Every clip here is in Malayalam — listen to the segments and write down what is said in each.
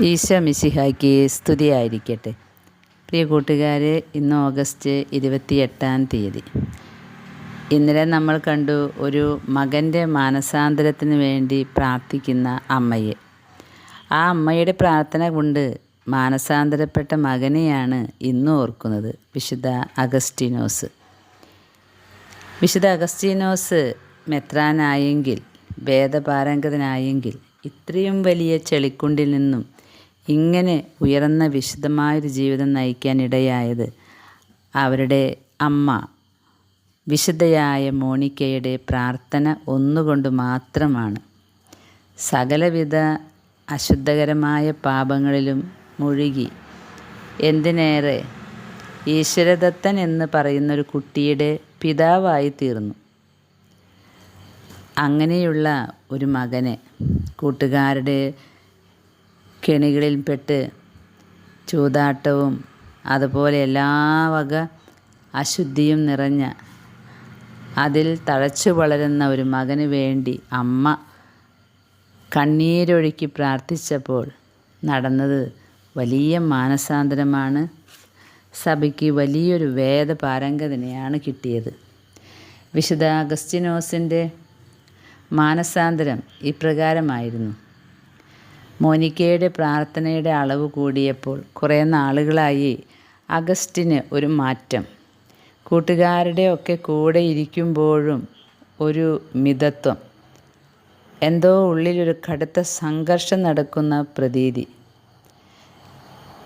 ഈശോ മിശിഹായ്ക്ക് സ്തുതിയായിരിക്കട്ടെ. പ്രിയ കൂട്ടുകാരെ ഇന്ന് ഓഗസ്റ്റ് ഇരുപത്തി എട്ടാം തീയതി. ഇന്നലെ നമ്മൾ കണ്ടു ഒരു മകന്റെ മാനസാന്തരത്തിന് വേണ്ടി പ്രാർത്ഥിക്കുന്ന അമ്മയെ. ആ അമ്മയുടെ പ്രാർത്ഥന കൊണ്ട് മാനസാന്തരപ്പെട്ട മകനെയാണ് ഇന്ന് ഓർക്കുന്നത് വിശുദ്ധ അഗസ്റ്റിനോസ്. വിശുദ്ധ അഗസ്റ്റിനോസ് മെത്രാനായെങ്കിൽ വേദപാരംഗതനായെങ്കിൽ ഇത്രയും വലിയ ചെളിക്കുണ്ടിൽ നിന്നും ഇങ്ങനെ ഉയർന്ന വിശുദ്ധമായൊരു ജീവിതം നയിക്കാൻ ഇടയായത് അവരുടെ അമ്മ. വിശുദ്ധയായ മോണിക്കയുടെ പ്രാർത്ഥന ഒന്നുകൊണ്ട് മാത്രമാണ്. സകലവിധ അശുദ്ധകരമായ പാപങ്ങളിലും മുഴുകി. എന്തിനേറെ? ഈശ്വരദത്തൻ എന്ന് പറയുന്നൊരു കുട്ടിയുടെ പിതാവായി തീർന്നു. അങ്ങനെയുള്ള ഒരു മകനെ കൂട്ടുകാരുടെ കെണികളിൽപ്പെട്ട് ചൂതാട്ടവും അതുപോലെ എല്ലാ വക അശുദ്ധിയും നിറഞ്ഞ അതിൽ തഴച്ചു വളരുന്ന ഒരു മകന് വേണ്ടി അമ്മ കണ്ണീരൊഴുക്കി പ്രാർത്ഥിച്ചപ്പോൾ നടന്നത് വലിയ മാനസാന്തരമാണ്. സഭയ്ക്ക് വലിയൊരു വേദ പാരംഗതനെയാണ് കിട്ടിയത്. വിശുദ്ധ അഗസ്റ്റിനോസിന്റെ മാനസാന്തരം ഇപ്രകാരമായിരുന്നു. മോനിക്കയുടെ പ്രാർത്ഥനയുടെ അളവ് കൂടിയപ്പോൾ കുറേ നാളുകളായി അഗസ്റ്റിന് ഒരു മാറ്റം. കൂട്ടുകാരുടെ ഒക്കെ കൂടെ ഇരിക്കുമ്പോഴും ഒരു മിതത്വം. എന്തോ ഉള്ളിലൊരു കടുത്ത സംഘർഷം നടക്കുന്ന പ്രതീതി.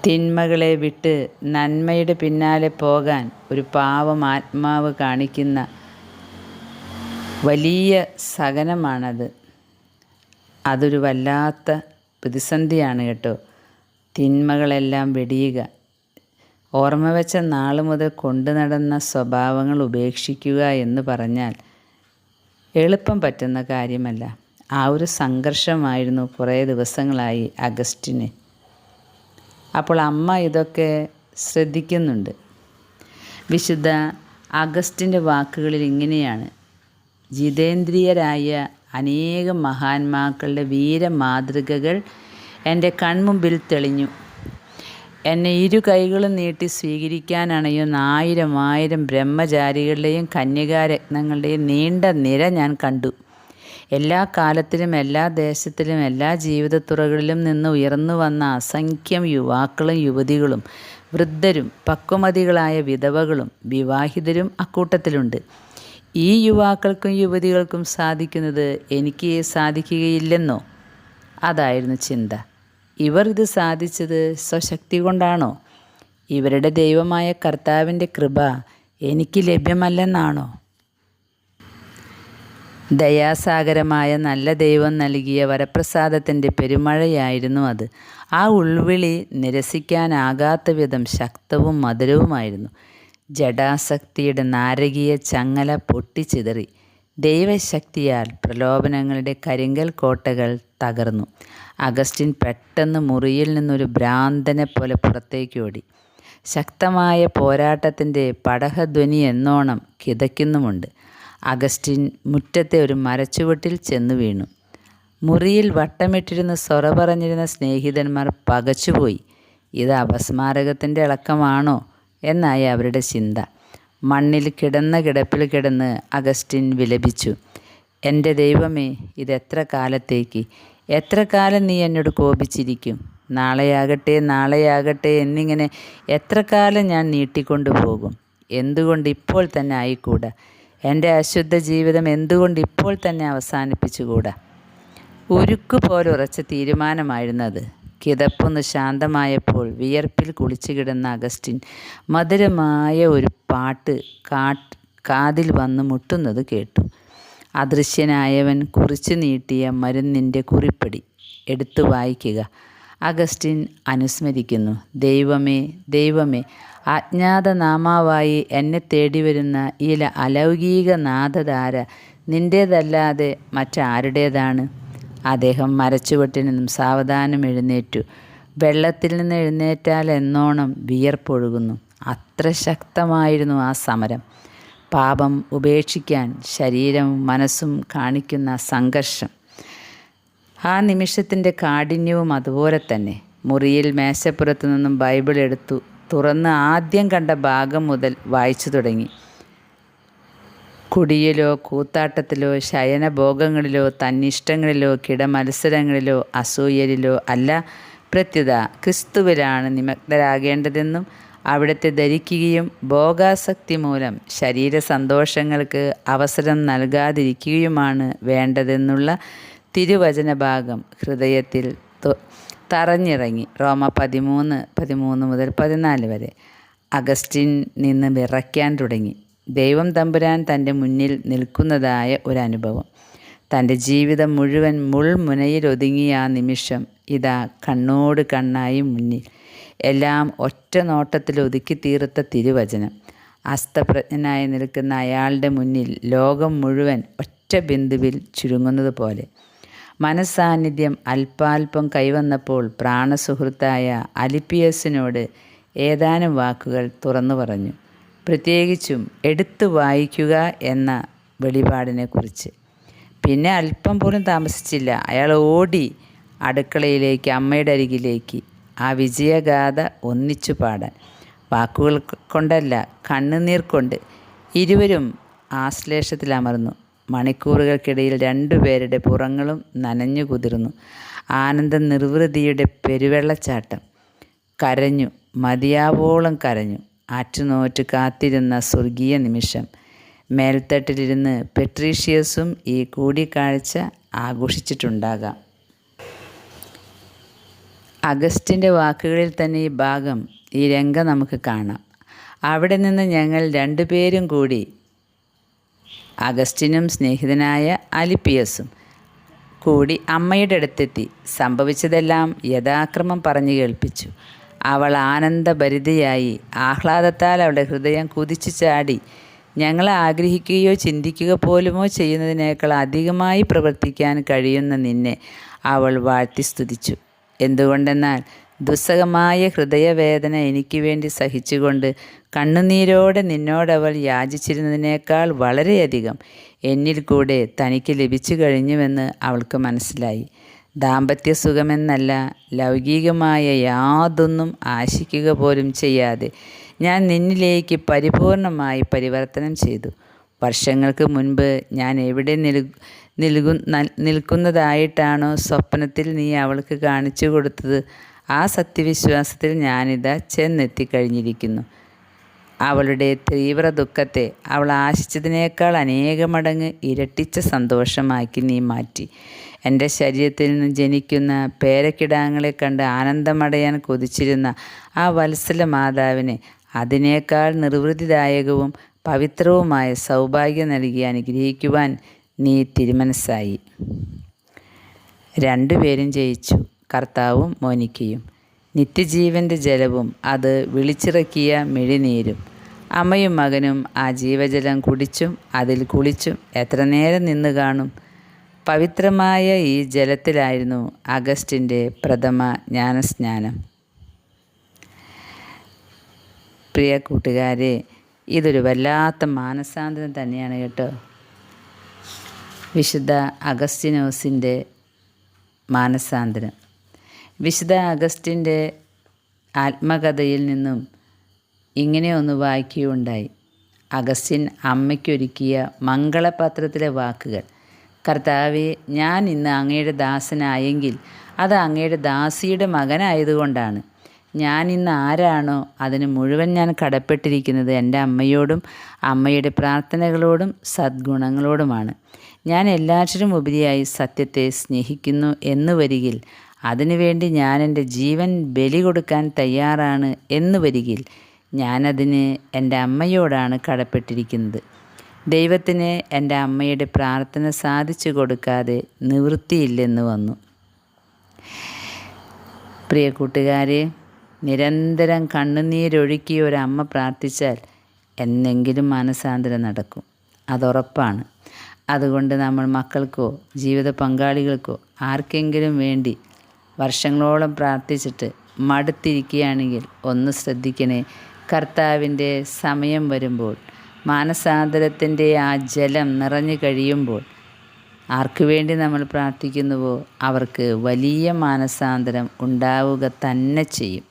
തിന്മകളെ വിട്ട് നന്മയുടെ പിന്നാലെ പോകാൻ ഒരു പാവം ആത്മാവ് കാണിക്കുന്ന വലിയ സഹനമാണത്. അതൊരു വല്ലാത്ത പ്രതിസന്ധിയാണ് കേട്ടോ. തിന്മകളെല്ലാം വെടിയുക. ഓർമ്മ വെച്ച നാൾ മുതൽ കൊണ്ടു നടന്ന സ്വഭാവങ്ങൾ ഉപേക്ഷിക്കുക എന്ന് പറഞ്ഞാൽ എളുപ്പം പറ്റുന്ന കാര്യമല്ല. ആ ഒരു സംഘർഷമായിരുന്നു കുറേ ദിവസങ്ങളായി അഗസ്റ്റിന്. അപ്പോൾ അമ്മ ഇതൊക്കെ ശ്രദ്ധിക്കുന്നുണ്ട്. വിശുദ്ധ അഗസ്റ്റിന്റെ വാക്കുകളിൽ ഇങ്ങനെയാണ്. ജിതേന്ദ്രിയരായ അനേകം മഹാന്മാക്കളുടെ വീരമാതൃകകൾ എന്റെ കൺമുമ്പിൽ തെളിഞ്ഞു. എന്നെ ഇരു കൈകളും നീട്ടി സ്വീകരിക്കാനണയുന്ന ആയിരം ആയിരം ബ്രഹ്മചാരികളുടെയും കന്യകാരത്നങ്ങളുടെയും നീണ്ട നിര ഞാൻ കണ്ടു. എല്ലാ കാലത്തിലും എല്ലാ ദേശത്തിലും എല്ലാ ജീവിതത്തുറകളിലും നിന്ന് ഉയർന്നു വന്ന അസംഖ്യം യുവാക്കളും യുവതികളും വൃദ്ധരും പക്വമതികളായ വിധവകളും വിവാഹിതരും അക്കൂട്ടത്തിലുണ്ട്. ഈ യുവാക്കൾക്കും യുവതികൾക്കും സാധിക്കുന്നത് എനിക്ക് സാധിക്കുകയില്ലെന്നോ? അതായിരുന്നു ചിന്ത. ഇവർ ഇത് സാധിച്ചത് സ്വശക്തി കൊണ്ടാണോ? ഇവരുടെ ദൈവമായ കർത്താവിന്റെ കൃപ എനിക്ക് ലഭ്യമല്ലെന്നാണോ? ദയാസാഗരമായ നല്ല ദൈവം നൽകിയ വരപ്രസാദത്തിന്റെ പെരുമഴയായിരുന്നു അത്. ആ ഉൾവിളി നിരസിക്കാനാകാത്ത വിധം ശക്തവും മധുരവുമായിരുന്നു. ജഡാസക്തിയുടെ നാരകീയ ചങ്ങല പൊട്ടിച്ചിതറി. ദൈവശക്തിയാൽ പ്രലോഭനങ്ങളുടെ കരിങ്കൽ കോട്ടകൾ തകർന്നു. അഗസ്റ്റിൻ പെട്ടെന്ന് മുറിയിൽ നിന്നൊരു ഭ്രാന്തനെ പോലെ പുറത്തേക്ക് ഓടി. ശക്തമായ പോരാട്ടത്തിന്റെ പടഹധ്വനി എന്നോണം കിതയ്ക്കുന്നുമുണ്ട്. അഗസ്റ്റിൻ മുറ്റത്തെ ഒരു മരച്ചുവട്ടിൽ ചെന്നു വീണു. മുറിയിൽ വട്ടമിട്ടിരുന്ന് സൊറ പറഞ്ഞിരുന്ന സ്നേഹിതന്മാർ പകച്ചുപോയി. ഇത് അപസ്മാരകത്തിന്റെ ഇളക്കമാണോ എന്നായി അവരുടെ ചിന്ത. മണ്ണിൽ കിടന്ന കിടപ്പിൽ കിടന്ന് അഗസ്റ്റിൻ വിലപിച്ചു. എന്റെ ദൈവമേ ഇതെത്ര കാലത്തേക്ക്? എത്ര കാലം നീ എന്നോട് കോപിച്ചിരിക്കും? നാളെയാകട്ടെ നാളെയാകട്ടെ എന്നിങ്ങനെ എത്ര കാലം ഞാൻ നീട്ടിക്കൊണ്ടു പോകും എന്തുകൊണ്ട് ഇപ്പോൾ തന്നെ ആയിക്കൂടാ? എന്റെ അശുദ്ധ ജീവിതം എന്തുകൊണ്ട് ഇപ്പോൾ തന്നെ അവസാനിപ്പിച്ചുകൂടാ? ഉരുക്കു പോലെ ഉറച്ച തീരുമാനമായിരുന്നത്. കിതപ്പൊന്ന് ശാന്തമായപ്പോൾ വിയർപ്പിൽ കുളിച്ചു കിടന്ന അഗസ്റ്റിൻ മധുരമായ ഒരു പാട്ട് കാട്ട് കാതിൽ വന്ന് മുട്ടുന്നത് കേട്ടു. അദൃശ്യനായവൻ കുറിച്ചു നീട്ടിയ മരുന്നിന്റെ കുറിപ്പടി എടുത്തു വായിക്കുക. അഗസ്റ്റിൻ അനുസ്മരിക്കുന്നു. ദൈവമേ ദൈവമേ അജ്ഞാതനാമാവായി എന്നെ തേടി വരുന്ന ഈ അലൗകിക നാഥധാര നിന്റേതല്ലാതെ മറ്റാരുടേതാണ്? അദ്ദേഹം മരച്ചുവട്ടിൽ നിന്നും സാവധാനം എഴുന്നേറ്റു. വെള്ളത്തിൽ നിന്ന് എഴുന്നേറ്റാൽ എന്നോണം വിയർപ്പൊഴുകുന്നു. അത്ര ശക്തമായിരുന്നു ആ സമരം. പാപം ഉപേക്ഷിക്കാൻ ശരീരവും മനസ്സും കാണിക്കുന്ന സംഘർഷം. ആ നിമിഷത്തിന്റെ കാഠിന്യവും അതുപോലെ തന്നെ. മുറിയിൽ മേശപ്പുറത്തു നിന്നും ബൈബിൾ എടുത്തു. തുറന്ന് ആദ്യം കണ്ട ഭാഗം മുതൽ വായിച്ചു തുടങ്ങി. കുടിയിലോ കൂത്താട്ടത്തിലോ ശയനഭോഗങ്ങളിലോ തന്നിഷ്ടങ്ങളിലോ കിടമത്സരങ്ങളിലോ അസൂയലിലോ അല്ല. പ്രത്യുത ക്രിസ്തുവിലാണ് നിമഗ്നരാകേണ്ടതെന്നും അവിടുത്തെ ധരിക്കുകയും ഭോഗാസക്തി മൂലം ശരീര സന്തോഷങ്ങൾക്ക് അവസരം നൽകാതിരിക്കുകയുമാണ് വേണ്ടതെന്നുള്ള തിരുവചന ഭാഗം ഹൃദയത്തിൽ തറഞ്ഞിറങ്ങി. റോമ പതിമൂന്ന് പതിമൂന്ന് മുതൽ പതിനാല് വരെ. അഗസ്റ്റിൻ നിന്ന് വിറയ്ക്കാൻ തുടങ്ങി. ദൈവം തമ്പുരാൻ തന്റെ മുന്നിൽ നിൽക്കുന്നതായ ഒരനുഭവം. തന്റെ ജീവിതം മുഴുവൻ മുൾമുനയിലൊതുങ്ങിയ ആ നിമിഷം ഇതാ കണ്ണോട് കണ്ണായി മുന്നിൽ. എല്ലാം ഒറ്റ നോട്ടത്തിൽ ഒതുക്കി തീർത്ത തിരുവചനം. അസ്തപ്രജ്ഞനായി നിൽക്കുന്ന അയാളുടെ മുന്നിൽ ലോകം മുഴുവൻ ഒറ്റ ബിന്ദുവിൽ ചുരുങ്ങുന്നത് പോലെ മനസാന്നിധ്യം അല്പാൽപം കൈവന്നപ്പോൾ പ്രാണസുഹൃത്തായ അലിപ്പിയസിനോട് ഏതാനും വാക്കുകൾ തുറന്നു പറഞ്ഞു. പ്രത്യേകിച്ചും എടുത്തു വായിക്കുക എന്ന വെളിപാടിനെക്കുറിച്ച്. പിന്നെ അല്പം പോലും താമസിച്ചില്ല. അയാൾ ഓടി അടുക്കളയിലേക്ക് അമ്മയുടെ അരികിലേക്ക്. ആ വിജയഗാഥ ഒന്നിച്ചു പാടാൻ. വാക്കുകൾ കൊണ്ടല്ല കണ്ണുനീർ കൊണ്ട് ഇരുവരും ആശ്ലേഷത്തിലമർന്നു മണിക്കൂറുകൾക്കിടയിൽ രണ്ടുപേരുടെ പുറങ്ങളും നനഞ്ഞു കുതിർന്നു. ആനന്ദ നിർവൃതിയുടെ പെരുവെള്ളച്ചാട്ടം കരഞ്ഞു മതിയാവോളം കരഞ്ഞു. ആറ്റുനോറ്റ് കാത്തിരുന്ന സ്വർഗീയ നിമിഷം. മേൽത്തട്ടിലിരുന്ന് പെട്രീഷ്യസും ഈ കൂടിക്കാഴ്ച ആഘോഷിച്ചിട്ടുണ്ടാകാം. അഗസ്റ്റിന്റെ വാക്കുകളിൽ തന്നെ ഈ ഭാഗം ഈ രംഗം നമുക്ക് കാണാം. അവിടെ നിന്ന് ഞങ്ങൾ രണ്ടുപേരും കൂടി അഗസ്റ്റിനും സ്നേഹിതനായ അലിപ്പിയസും കൂടി അമ്മയുടെ അടുത്തെത്തി. സംഭവിച്ചതെല്ലാം യഥാക്രമം പറഞ്ഞു കേൾപ്പിച്ചു. അവൾ ആനന്ദഭരിതയായി. ആഹ്ലാദത്താൽ അവളുടെ ഹൃദയം കുതിച്ചു ചാടി. ഞങ്ങൾ ആഗ്രഹിക്കുകയോ ചിന്തിക്കുക പോലുമോ ചെയ്യുന്നതിനേക്കാൾ അധികമായി പ്രവർത്തിക്കാൻ കഴിയുന്ന നിന്നെ അവൾ വാഴ്ത്തി സ്തുതിച്ചു. എന്തുകൊണ്ടെന്നാൽ ദുസ്സഹമായ ഹൃദയവേദന എനിക്ക് വേണ്ടി സഹിച്ചുകൊണ്ട് കണ്ണുനീരോടെ നിന്നോടവൾ യാചിച്ചിരുന്നതിനേക്കാൾ വളരെയധികം എന്നിൽ കൂടെ തനിക്ക് ലഭിച്ചു കഴിഞ്ഞുവെന്ന് അവൾക്ക് മനസ്സിലായി. ദാമ്പത്യ സുഖമെന്നല്ല ലൗകികമായ യാതൊന്നും ആശിക്കുക പോലും ചെയ്യാതെ ഞാൻ നിന്നിലേക്ക് പരിപൂർണമായി പരിവർത്തനം ചെയ്തു. വർഷങ്ങൾക്ക് മുൻപ് ഞാൻ എവിടെ നിൽ നിൽകു നിൽക്കുന്നതായിട്ടാണോ സ്വപ്നത്തിൽ നീ അവൾക്ക് കാണിച്ചു കൊടുത്തത്? ആ സത്യവിശ്വാസത്തിൽ ഞാനിതാ ചെന്നെത്തിക്കഴിഞ്ഞിരിക്കുന്നു അവളുടെ തീവ്ര ദുഃഖത്തെ അവൾ ആശിച്ചതിനേക്കാൾ അനേകമടങ്ങ് ഇരട്ടിച്ച സന്തോഷമാക്കി നീ മാറ്റി. എന്റെ ശരീരത്തിൽ നിന്ന് ജനിക്കുന്ന പേരക്കിടാങ്ങളെ കണ്ട് ആനന്ദമടയാൻ കൊതിച്ചിരുന്ന ആ വത്സല മാതാവിനെ അതിനേക്കാൾ നിർവൃതിദായകവും പവിത്രവുമായ സൗഭാഗ്യം നൽകി അനുഗ്രഹിക്കുവാൻ നീ തിരുമനസ്സായി. രണ്ടുപേരും ജയിച്ചു. കർത്താവും മോനിക്കയും. നിത്യജീവന്റെ ജലവും അത് വിളിച്ചിറക്കിയ മിഴിനീരും. അമ്മയും മകനും ആ ജീവജലം കുടിച്ചും അതിൽ കുളിച്ചും എത്ര നേരം നിന്ന് കാണും? പവിത്രമായ ഈ ജലത്തിലായിരുന്നു അഗസ്റ്റിന്റെ പ്രഥമ ജ്ഞാനസ്നാനം. പ്രിയ കൂട്ടുകാരെ ഇതൊരു വല്ലാത്ത മാനസാന്തരം തന്നെയാണ് കേട്ടോ. വിശുദ്ധ അഗസ്റ്റിനോസിന്റെ മാനസാന്തരം. വിശുദ്ധ അഗസ്റ്റിന്റെ ആത്മകഥയിൽ നിന്നും ഇങ്ങനെ ഒന്ന് വായിക്കുകയുണ്ടായി. അഗസ്റ്റിൻ അമ്മയ്ക്കൊരുക്കിയ മംഗളപത്രത്തിലെ വാക്കുകൾ. കർത്താവെ ഞാൻ ഇന്ന് അങ്ങയുടെ ദാസനായെങ്കിൽ അത് അങ്ങയുടെ ദാസിയുടെ മകനായതുകൊണ്ടാണ്. ഞാൻ ഇന്ന് ആരാണോ അതിന് മുഴുവൻ ഞാൻ കടപ്പെട്ടിരിക്കുന്നത് എന്റെ അമ്മയോടും അമ്മയുടെ പ്രാർത്ഥനകളോടും സദ്ഗുണങ്ങളോടുമാണ്. ഞാൻ എല്ലാറ്റിനും ഉപരിയായി സത്യത്തെ സ്നേഹിക്കുന്നു എന്ന് വരികിൽ അതിനുവേണ്ടി ഞാൻ എന്റെ ജീവൻ ബലി കൊടുക്കാൻ തയ്യാറാണ് എന്ന് വരികിൽ ഞാനതിന് എന്റെ അമ്മയോടാണ് കടപ്പെട്ടിരിക്കുന്നത്. ദൈവത്തിന് എന്റെ അമ്മയുടെ പ്രാർത്ഥന സാധിച്ചു കൊടുക്കാതെ നിവൃത്തിയില്ലെന്ന് വന്നു. പ്രിയ കൂട്ടുകാരെ നിരന്തരം കണ്ണുനീരൊഴുക്കി ഒരമ്മ പ്രാർത്ഥിച്ചാൽ എന്നെങ്കിലും മാനസാന്തരം നടക്കും. അതുറപ്പാണ്. അതുകൊണ്ട് നമ്മൾ മക്കൾക്കോ ജീവിത പങ്കാളികൾക്കോ ആർക്കെങ്കിലും വേണ്ടി വർഷങ്ങളോളം പ്രാർത്ഥിച്ചിട്ട് മടുത്തിരിക്കുകയാണെങ്കിൽ ഒന്ന് ശ്രദ്ധിക്കണേ കർത്താവിന്റെ സമയം വരുമ്പോൾ മാനസാന്തരത്തിന്റെ ആ ജലം നിറഞ്ഞു കഴിയുമ്പോൾ ആർക്കു വേണ്ടി നമ്മൾ പ്രാർത്ഥിക്കുന്നുവോ? അവർക്ക് വലിയ മാനസാന്തരം ഉണ്ടാവുക തന്നെ ചെയ്യും.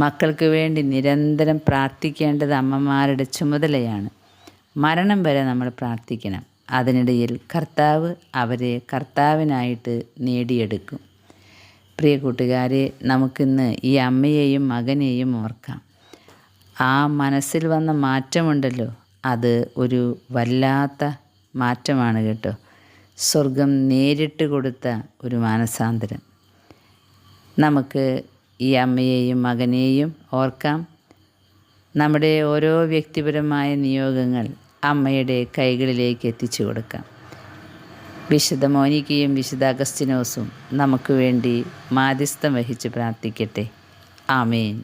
മക്കൾക്ക് വേണ്ടി നിരന്തരം പ്രാർത്ഥിക്കേണ്ടത് അമ്മമാരുടെ ചുമതലയാണ്. മരണം വരെ നമ്മൾ പ്രാർത്ഥിക്കണം. അതിനിടയിൽ കർത്താവ് അവരെ കർത്താവിനായിട്ട് നേടിയെടുക്കും. പ്രിയ കൂട്ടുകാരെ നമുക്കിന്ന് ഈ അമ്മയെയും മകനെയും ഓർക്കാം. ആ മനസ്സിൽ വന്ന മാറ്റമുണ്ടല്ലോ. അത് ഒരു വല്ലാത്ത മാറ്റമാണ് കേട്ടോ. സ്വർഗം നേരിട്ട് കൊടുത്ത ഒരു മാനസാന്തരം. നമുക്ക് ഈ അമ്മയെയും മകനെയും ഓർക്കാം. നമ്മുടെ ഓരോ വ്യക്തിപരമായ നിയോഗങ്ങൾ അമ്മയുടെ കൈകളിലേക്ക് എത്തിച്ചു കൊടുക്കാം. വിശുദ്ധ മോനിക്കയും വിശുദ്ധ അഗസ്റ്റിനോസും നമുക്ക് വേണ്ടി മാധ്യസ്ഥം വഹിച്ച് പ്രാർത്ഥിക്കട്ടെ. ആമേൻ.